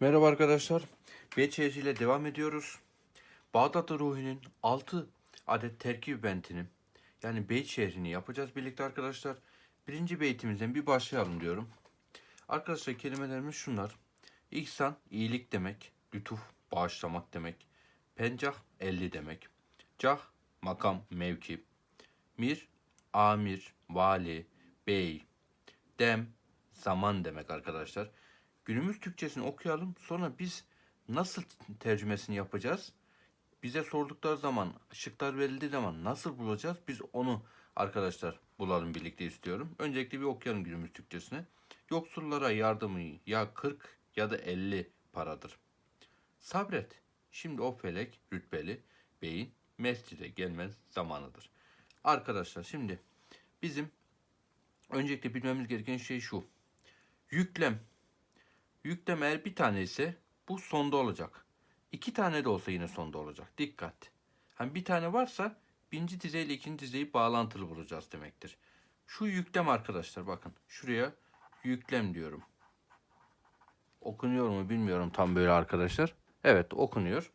Merhaba arkadaşlar. BÇS ile devam ediyoruz. Bağdat Ruhi'nin 6 adet terkib bentini yani beyt şehrini yapacağız birlikte arkadaşlar. Birinci beytimizden bir başlayalım diyorum. Arkadaşlar kelimelerimiz şunlar. İhsan iyilik demek. Lütuf bağışlamak demek. Pencah 50 demek. Cah makam mevki. Mir amir vali bey. Dem zaman demek arkadaşlar. Günümüz Türkçesini okuyalım. Sonra biz nasıl tercümesini yapacağız? Bize sordukları zaman, şıklar verildiği zaman nasıl bulacağız? Biz onu arkadaşlar bulalım birlikte istiyorum. Öncelikle bir okuyalım günümüz Türkçesini. Yoksullara yardımı ya 40 ya da 50 paradır. Sabret. Şimdi o felek rütbeli beyin mescide gelmez zamanıdır. Arkadaşlar şimdi bizim öncelikle bilmemiz gereken şey şu. Yüklem Yüklem eğer bir tane ise bu sonda olacak. İki tane de olsa yine sonda olacak. Dikkat. Hani bir tane varsa birinci dizeyle ikinci dizeyi bağlantılı bulacağız demektir. Şu yüklem arkadaşlar bakın. Şuraya yüklem diyorum. Okunuyor mu bilmiyorum tam böyle arkadaşlar. Evet okunuyor.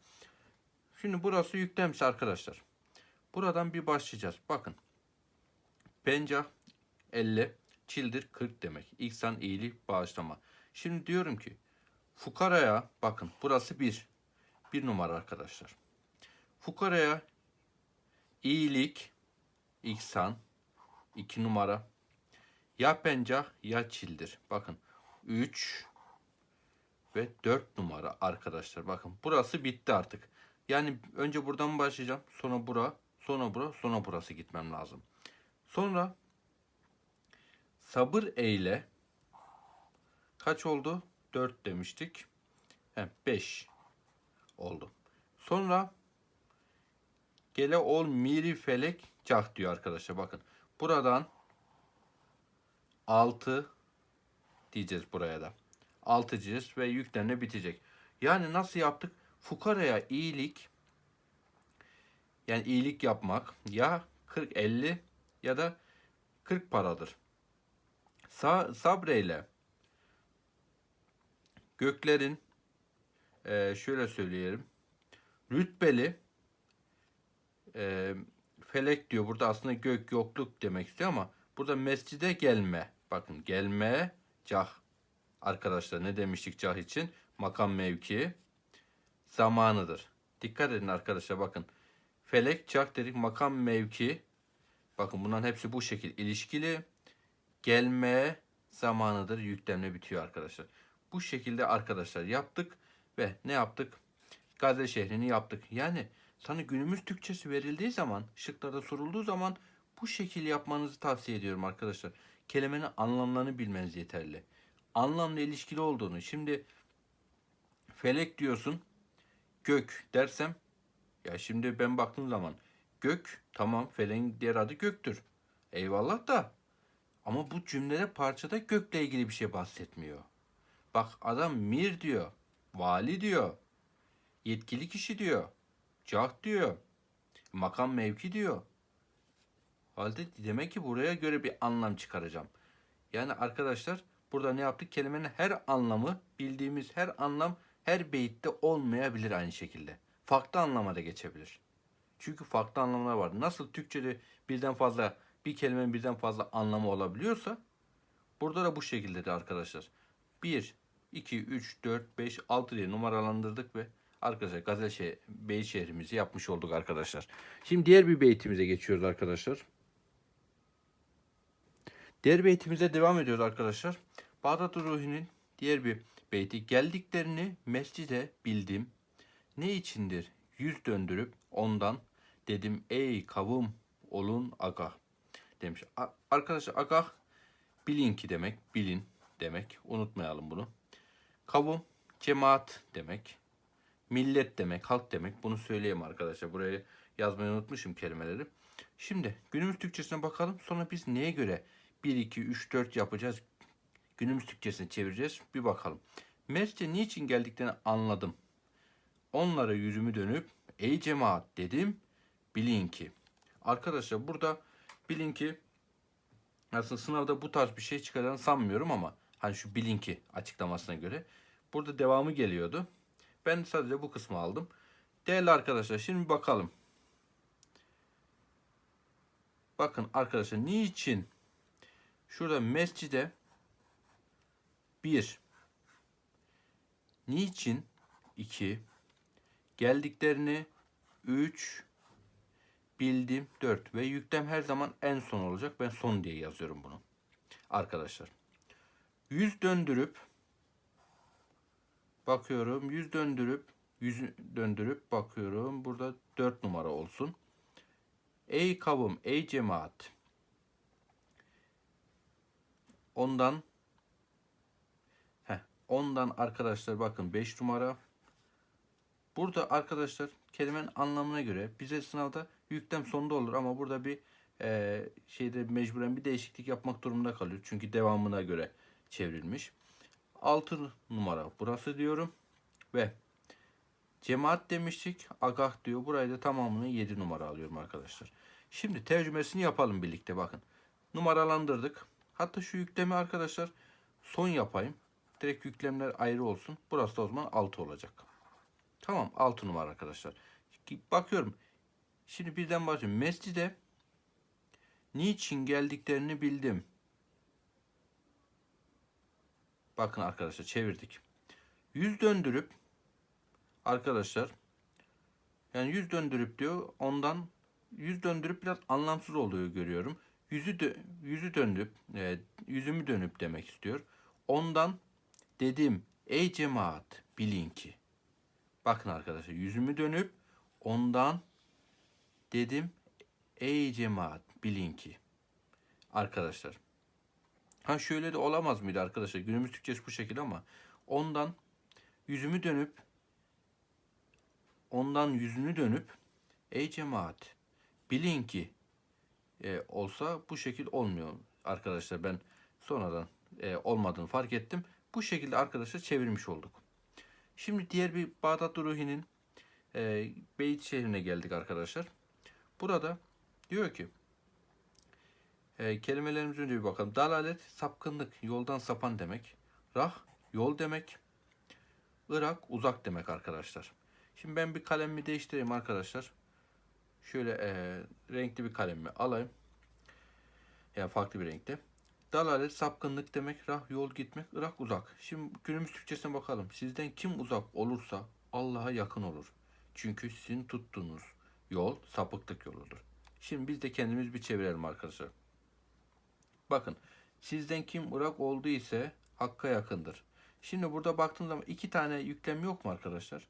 Şimdi burası yüklemse arkadaşlar. Buradan bir başlayacağız. Bakın. Pencah 50, çildir 40 demek. İhsan iyilik bağışlama. Şimdi diyorum ki fukaraya bakın burası bir. Bir numara arkadaşlar. Fukaraya iyilik, ihsan iki numara. Ya pencah ya çildir. Bakın 3 ve 4 numara arkadaşlar. Bakın burası bitti artık. Yani önce buradan başlayacağım. Sonra bura, sonra bura, sonra burası gitmem lazım. Sonra sabır eyle kaç oldu? 4 demiştik. He, 5 oldu. Sonra gele ol miri felek cah diyor arkadaşlar. Bakın buradan 6 diyeceğiz buraya da. 6 diyeceğiz ve yüklemle bitecek. Yani nasıl yaptık? Fukaraya iyilik yani iyilik yapmak ya 40 50 ya da 40 paradır. Sa sabreyle göklerin e, şöyle söyleyelim rütbeli e, felek diyor. Burada aslında gök yokluk demek istiyor ama burada mescide gelme. Bakın gelme cah. Arkadaşlar ne demiştik cah için? Makam mevki zamanıdır. Dikkat edin arkadaşlar bakın. Felek cah dedik makam mevki. Bakın bunların hepsi bu şekil ilişkili. Gelme zamanıdır. Yüklemle bitiyor arkadaşlar. Bu şekilde arkadaşlar yaptık ve ne yaptık? Gazel şehrini yaptık. Yani sana günümüz Türkçesi verildiği zaman, şıklarda sorulduğu zaman bu şekil yapmanızı tavsiye ediyorum arkadaşlar. Kelimenin anlamlarını bilmeniz yeterli. Anlamla ilişkili olduğunu. Şimdi felek diyorsun, gök dersem ya şimdi ben baktığım zaman gök tamam feleğin diğer adı göktür. Eyvallah da ama bu cümlede parçada gökle ilgili bir şey bahsetmiyor. Bak adam mir diyor, vali diyor, yetkili kişi diyor, cah diyor, makam mevki diyor. Halde demek ki buraya göre bir anlam çıkaracağım. Yani arkadaşlar burada ne yaptık? Kelimenin her anlamı bildiğimiz her anlam her beyitte olmayabilir aynı şekilde. Farklı anlama da geçebilir. Çünkü farklı anlamlar var. Nasıl Türkçe'de birden fazla bir kelimenin birden fazla anlamı olabiliyorsa burada da bu şekildedir arkadaşlar. 1, 2, 3, 4, 5, 6 diye numaralandırdık ve arkadaşlar Gazel şey, şehrimizi yapmış olduk arkadaşlar. Şimdi diğer bir beytimize geçiyoruz arkadaşlar. Diğer beytimize devam ediyoruz arkadaşlar. Bağdat Ruhi'nin diğer bir beyti. Geldiklerini mescide bildim. Ne içindir yüz döndürüp ondan dedim ey kavum olun aga demiş. Arkadaşlar aga bilin ki demek bilin demek unutmayalım bunu. Kavum cemaat demek. Millet demek, halk demek. Bunu söyleyeyim arkadaşlar. Buraya yazmayı unutmuşum kelimeleri. Şimdi günümüz Türkçesine bakalım. Sonra biz neye göre 1, 2, 3, 4 yapacağız? Günümüz Türkçesine çevireceğiz. Bir bakalım. Mescide niçin geldiklerini anladım. Onlara yüzümü dönüp ey cemaat dedim. Bilin ki. Arkadaşlar burada bilin ki aslında sınavda bu tarz bir şey çıkaracağını sanmıyorum ama hani şu bilin ki açıklamasına göre Burada devamı geliyordu. Ben sadece bu kısmı aldım. Değerli arkadaşlar şimdi bakalım. Bakın arkadaşlar niçin şurada mescide bir niçin iki geldiklerini üç bildim 4 ve yüklem her zaman en son olacak. Ben son diye yazıyorum bunu. Arkadaşlar. 100 döndürüp bakıyorum. 100 döndürüp 100 döndürüp bakıyorum. Burada 4 numara olsun. Ey kavim, ey cemaat. Ondan heh, ondan arkadaşlar bakın 5 numara. Burada arkadaşlar kelimenin anlamına göre bize sınavda yüklem sonunda olur ama burada bir e, şeyde mecburen bir değişiklik yapmak durumunda kalıyor. Çünkü devamına göre çevrilmiş. 6 numara burası diyorum ve cemaat demiştik. Agah diyor. Burayı da tamamını 7 numara alıyorum arkadaşlar. Şimdi tercümesini yapalım birlikte bakın. Numaralandırdık. Hatta şu yüklemi arkadaşlar son yapayım. Direkt yüklemler ayrı olsun. Burası da o zaman 6 olacak. Tamam 6 numara arkadaşlar. Bakıyorum. Şimdi birden başlıyorum. Mescide niçin geldiklerini bildim. Bakın arkadaşlar çevirdik. Yüz döndürüp arkadaşlar yani yüz döndürüp diyor ondan yüz döndürüp biraz anlamsız oluyor görüyorum. Yüzü dö yüzü döndürüp e, yüzümü dönüp demek istiyor. Ondan dedim ey cemaat bilin ki. Bakın arkadaşlar yüzümü dönüp ondan dedim ey cemaat bilin ki. Arkadaşlar. Ha şöyle de olamaz mıydı arkadaşlar? Günümüz Türkçesi bu şekilde ama ondan yüzümü dönüp ondan yüzünü dönüp ey cemaat bilin ki e, olsa bu şekil olmuyor arkadaşlar. Ben sonradan e, olmadığını fark ettim. Bu şekilde arkadaşlar çevirmiş olduk. Şimdi diğer bir Bağdat Ruhi'nin e, Beyt şehrine geldik arkadaşlar. Burada diyor ki e, kelimelerimize önce bir bakalım. Dalalet sapkınlık, yoldan sapan demek. Rah yol demek. Irak uzak demek arkadaşlar. Şimdi ben bir kalemimi değiştireyim arkadaşlar. Şöyle e, renkli bir kalemimi alayım. Yani farklı bir renkte. Dalalet sapkınlık demek, rah yol gitmek, Irak uzak. Şimdi günümüz Türkçesine bakalım. Sizden kim uzak olursa Allah'a yakın olur. Çünkü sizin tuttuğunuz yol sapıklık yoludur. Şimdi biz de kendimiz bir çevirelim arkadaşlar. Bakın sizden kim Irak oldu ise Hakk'a yakındır. Şimdi burada baktığınız zaman iki tane yüklem yok mu arkadaşlar?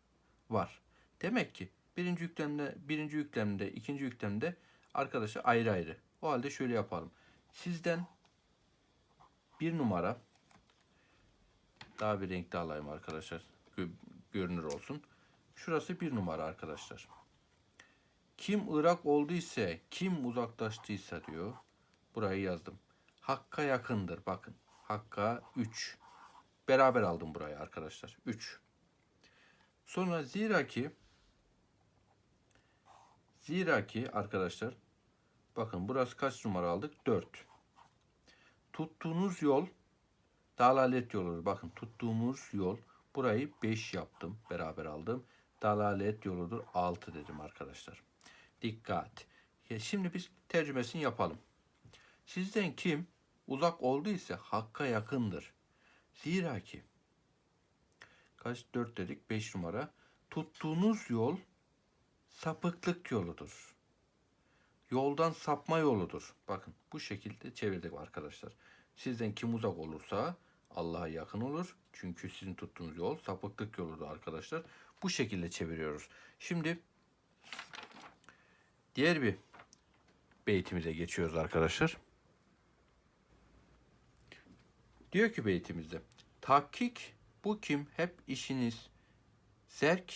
Var. Demek ki birinci yüklemde, birinci yüklemde, ikinci yüklemde arkadaşlar ayrı ayrı. O halde şöyle yapalım. Sizden bir numara daha bir renkli alayım arkadaşlar. Gö- görünür olsun. Şurası bir numara arkadaşlar. Kim Irak olduysa, kim uzaklaştıysa diyor. Burayı yazdım. Hakka yakındır. Bakın. Hakka 3. Beraber aldım burayı arkadaşlar. 3. Sonra zira ki zira ki arkadaşlar bakın burası kaç numara aldık? 4. Tuttuğunuz yol dalalet yoludur. Bakın tuttuğumuz yol burayı 5 yaptım. Beraber aldım. Dalalet yoludur. 6 dedim arkadaşlar. Dikkat. Şimdi biz tercümesini yapalım. Sizden kim uzak olduysa hakka yakındır. Zira ki kaç 4 dedik 5 numara. Tuttuğunuz yol sapıklık yoludur. Yoldan sapma yoludur. Bakın bu şekilde çevirdik arkadaşlar. Sizden kim uzak olursa Allah'a yakın olur. Çünkü sizin tuttuğunuz yol sapıklık yoludur arkadaşlar. Bu şekilde çeviriyoruz. Şimdi diğer bir beytimize geçiyoruz arkadaşlar. Diyor ki beytimizde. Takkik bu kim hep işiniz zerk,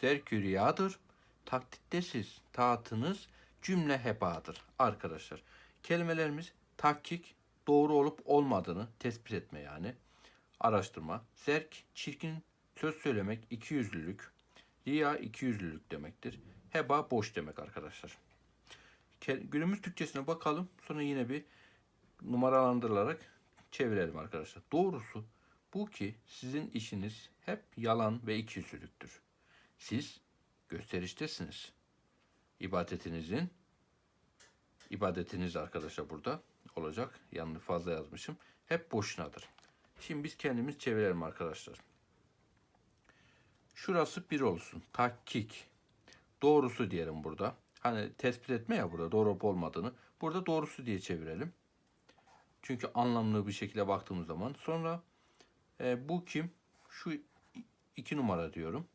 zerk rüyadır. Taktiktesiz taatınız cümle hebadır. Arkadaşlar kelimelerimiz takkik doğru olup olmadığını tespit etme yani. Araştırma. Zerk çirkin söz söylemek ikiyüzlülük. Riya ikiyüzlülük demektir. Heba boş demek arkadaşlar. Günümüz Türkçesine bakalım. Sonra yine bir numaralandırılarak çevirelim arkadaşlar. Doğrusu bu ki sizin işiniz hep yalan ve ikiyüzlülüktür. Siz gösteriştesiniz. İbadetinizin ibadetiniz arkadaşlar burada olacak. Yanlış fazla yazmışım. Hep boşunadır. Şimdi biz kendimiz çevirelim arkadaşlar. Şurası bir olsun. Takkik. Doğrusu diyelim burada. Hani tespit etme ya burada doğru olup olmadığını. Burada doğrusu diye çevirelim. Çünkü anlamlı bir şekilde baktığımız zaman. Sonra e, bu kim? Şu iki numara diyorum.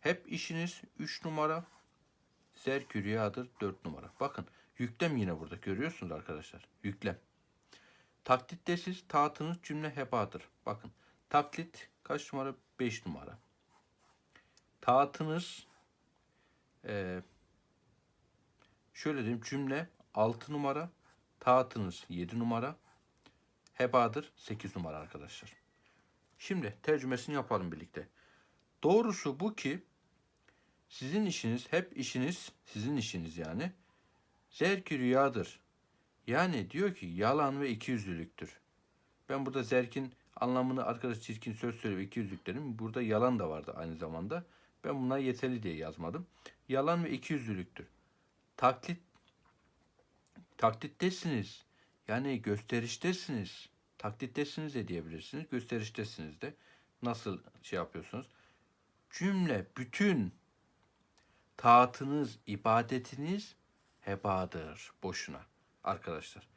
Hep işiniz 3 numara. Zerk rüyadır 4 numara. Bakın yüklem yine burada görüyorsunuz arkadaşlar. Yüklem. Taklittesiz taatınız cümle hebadır. Bakın taklit kaç numara? 5 numara. Taatınız e, şöyle diyeyim cümle 6 numara. Taatınız 7 numara. Hebadır 8 numara arkadaşlar. Şimdi tercümesini yapalım birlikte. Doğrusu bu ki sizin işiniz hep işiniz sizin işiniz yani zerki rüyadır. Yani diyor ki yalan ve ikiyüzlülüktür. Ben burada zerkin anlamını arkadaş çirkin söz söyle ve ikiyüzlülüklerim burada yalan da vardı aynı zamanda. Ben buna yeterli diye yazmadım. Yalan ve ikiyüzlülüktür. Taklit taklittesiniz. Yani gösteriştesiniz. Taklittesiniz de diyebilirsiniz. Gösteriştesiniz de. Nasıl şey yapıyorsunuz? Cümle, bütün taatınız, ibadetiniz hebadır. Boşuna. Arkadaşlar.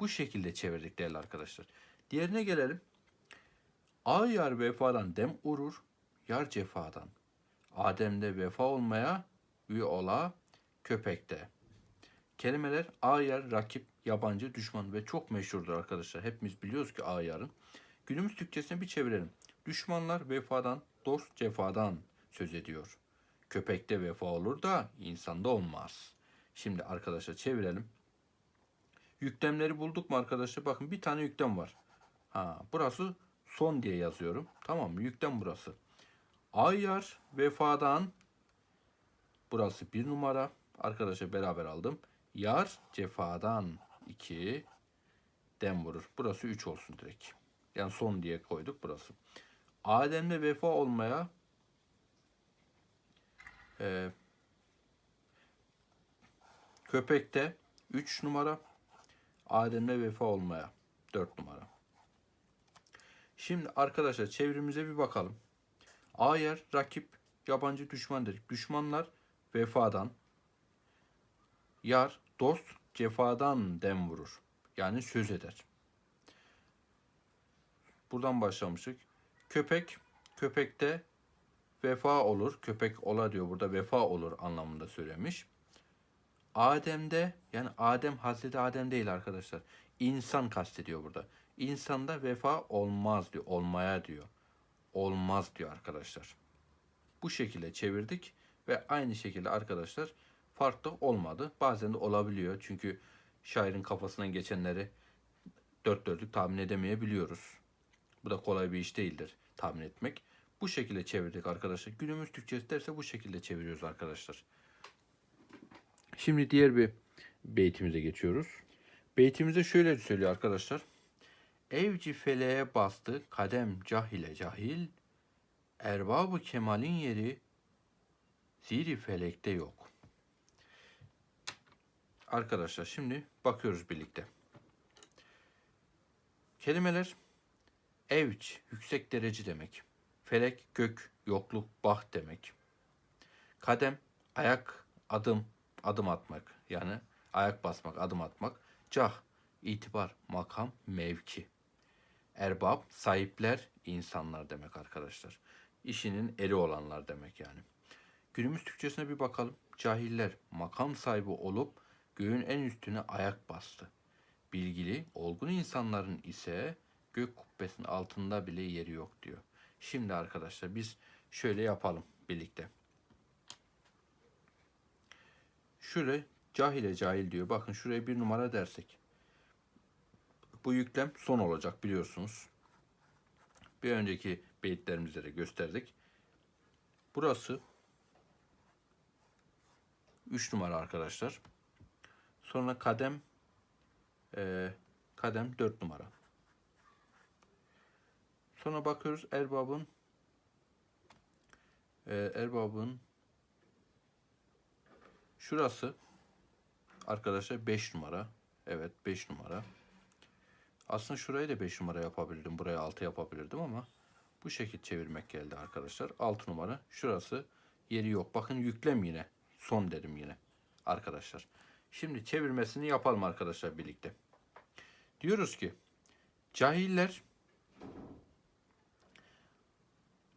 Bu şekilde çevirdik değerli arkadaşlar. Diğerine gelelim. A yar vefadan dem urur, yar cefadan. Adem'de vefa olmaya, üye ola, köpekte. Kelimeler ayar, rakip, yabancı, düşman ve çok meşhurdur arkadaşlar. Hepimiz biliyoruz ki ayarın. Günümüz Türkçesine bir çevirelim. Düşmanlar vefadan, dost cefadan söz ediyor. Köpekte vefa olur da insanda olmaz. Şimdi arkadaşlar çevirelim. Yüklemleri bulduk mu arkadaşlar? Bakın bir tane yüklem var. Ha, burası son diye yazıyorum. Tamam mı? Yüklem burası. Ayyar vefadan burası bir numara. Arkadaşlar beraber aldım. Yar cefadan 2 dem vurur. Burası 3 olsun direkt. Yani son diye koyduk burası. Adem'le vefa olmaya e, köpekte 3 numara. Adem'le vefa olmaya 4 numara. Şimdi arkadaşlar çevrimize bir bakalım. Ayer rakip yabancı düşman dedik. Düşmanlar vefadan, Yar, dost cefadan dem vurur. Yani söz eder. Buradan başlamıştık. Köpek, köpekte vefa olur. Köpek ola diyor burada vefa olur anlamında söylemiş. Adem'de yani Adem Hazreti Adem değil arkadaşlar. İnsan kastediyor burada. İnsanda vefa olmaz diyor. Olmaya diyor. Olmaz diyor arkadaşlar. Bu şekilde çevirdik ve aynı şekilde arkadaşlar farklı olmadı. Bazen de olabiliyor. Çünkü şairin kafasından geçenleri dört dörtlük tahmin edemeyebiliyoruz. Bu da kolay bir iş değildir tahmin etmek. Bu şekilde çevirdik arkadaşlar. Günümüz Türkçesi derse bu şekilde çeviriyoruz arkadaşlar. Şimdi diğer bir beytimize geçiyoruz. Beytimizde şöyle söylüyor arkadaşlar. Evci feleğe bastı kadem cahile cahil. Erbabı kemalin yeri ziri felekte yok. Arkadaşlar şimdi bakıyoruz birlikte. Kelimeler evç yüksek derece demek. Felek gök, yokluk, bah demek. Kadem ayak, adım, adım atmak. Yani ayak basmak, adım atmak. Cah itibar, makam, mevki. Erbab sahipler, insanlar demek arkadaşlar. İşinin eri olanlar demek yani. Günümüz Türkçesine bir bakalım. Cahiller makam sahibi olup göğün en üstüne ayak bastı. Bilgili, olgun insanların ise gök kubbesinin altında bile yeri yok diyor. Şimdi arkadaşlar biz şöyle yapalım birlikte. Şöyle cahile cahil diyor. Bakın şuraya bir numara dersek. Bu yüklem son olacak biliyorsunuz. Bir önceki beyitlerimizde de gösterdik. Burası 3 numara arkadaşlar. Sonra kadem e, kadem 4 numara. Sonra bakıyoruz erbabın e, erbabın şurası arkadaşlar 5 numara. Evet 5 numara. Aslında şurayı da 5 numara yapabilirdim. Buraya 6 yapabilirdim ama bu şekil çevirmek geldi arkadaşlar. 6 numara. Şurası yeri yok. Bakın yüklem yine. Son derim yine. Arkadaşlar. Şimdi çevirmesini yapalım arkadaşlar birlikte. Diyoruz ki cahiller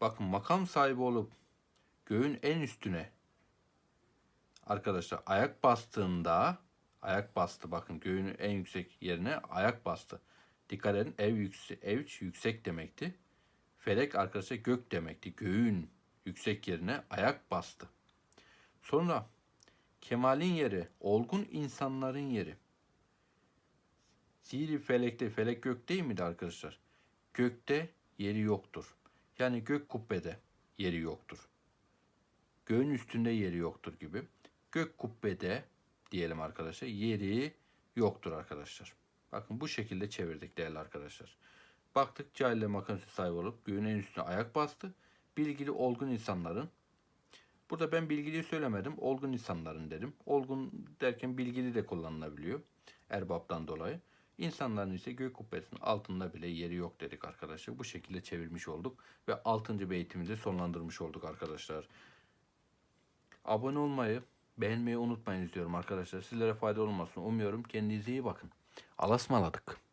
bakın makam sahibi olup göğün en üstüne arkadaşlar ayak bastığında ayak bastı bakın göğün en yüksek yerine ayak bastı. Dikkat edin ev yüksek, ev yüksek demekti. Felek arkadaşlar gök demekti. Göğün yüksek yerine ayak bastı. Sonra kemalin yeri, olgun insanların yeri. Ziri felekte, felek gök değil miydi arkadaşlar? Gökte yeri yoktur. Yani gök kubbede yeri yoktur. Göğün üstünde yeri yoktur gibi. Gök kubbede diyelim arkadaşlar yeri yoktur arkadaşlar. Bakın bu şekilde çevirdik değerli arkadaşlar. Baktık cahille makinesi sahibi olup göğün en üstüne ayak bastı. Bilgili olgun insanların Burada ben bilgiliyi söylemedim. Olgun insanların dedim. Olgun derken bilgili de kullanılabiliyor. Erbaptan dolayı. İnsanların ise gök kubbesinin altında bile yeri yok dedik arkadaşlar. Bu şekilde çevirmiş olduk. Ve 6. beytimizi sonlandırmış olduk arkadaşlar. Abone olmayı, beğenmeyi unutmayın diyorum arkadaşlar. Sizlere faydalı olmasını umuyorum. Kendinize iyi bakın. Alasmaladık.